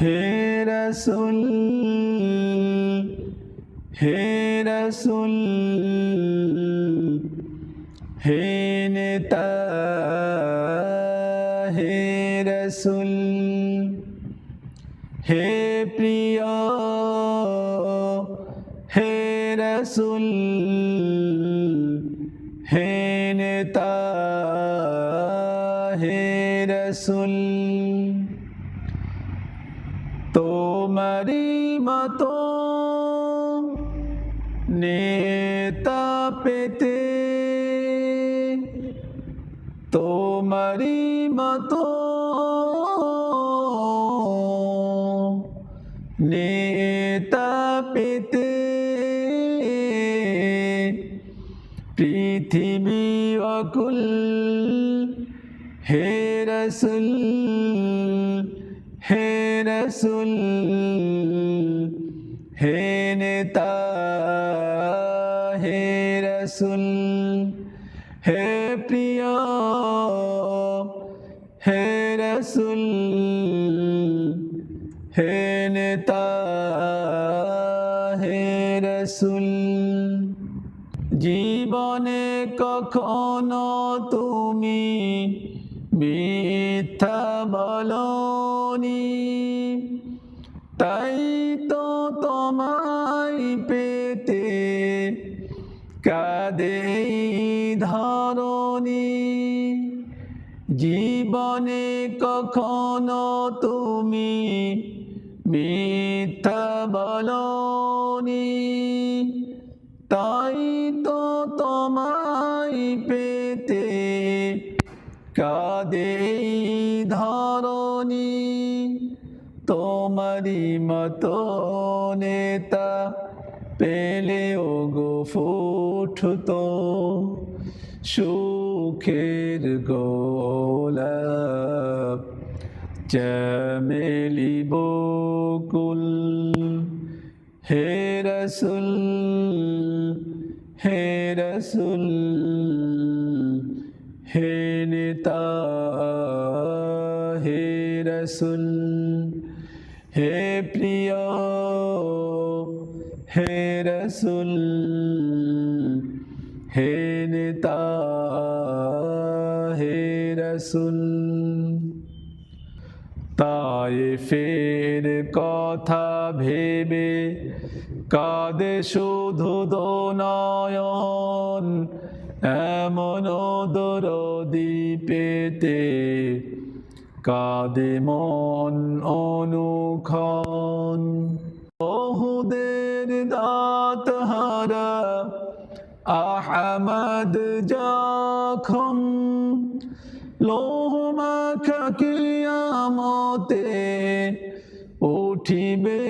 হে রসুল হে রসুল, হে নেতা, হে রসুল, হে প্রিয়, হে রসুল, হে নেতা, হে রসুল। তোমারি মতো নেতা পেতে তোমারি মতো নেতা পেতে পৃথিবী অকুল হে রসুল। হে রসুল, হে নেতা, হে রসুল, হে প্রিয়, হে রসুল, হে নেতা, হে রসুল। জীবনে কখনো তুমি মিথ্যা বলনি তাই তো তোমায় পেতে কাদে ধরনি জীবনে কখনো তুমি মিথ্যা বলনি। তাই তো তোমায় কাদে ধরনি তোমারি মতো নেতা পেলেও গো ফুটতো। সুখের গোলাপ চমেলি বকুল, হে রসুল হে রসুল। হে নেতা হে রসুল, হে প্রিয়, হে রসুল হে নেতা হে রসুল। তাই ফের কথা ভেবে কাঁদে শুধু দোনয়ন এমন দরদি পেতে কাঁদে মন অনুক্ষণ। বহুদের দাঁত হারা আহমদ যখন লোহমাখা কিয়ামতে উঠিবে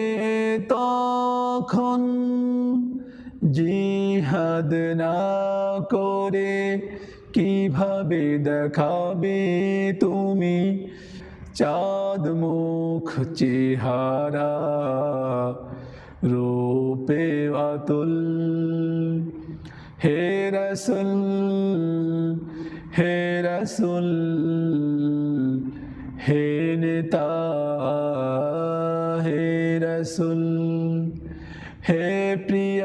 তখন জিহাদ না করে কীভাবে দেখাবে তুমি? চাঁদ মুখ চেহারা রূপে আতুল। হে রসুল হে রসুল, হে নেতা, হে রসুল, হে প্রিয়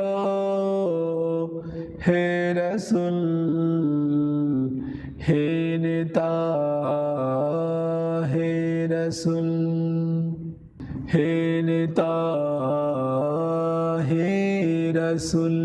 হে রসুল হে নেতা হে রসুল হে নেতা হে রসুল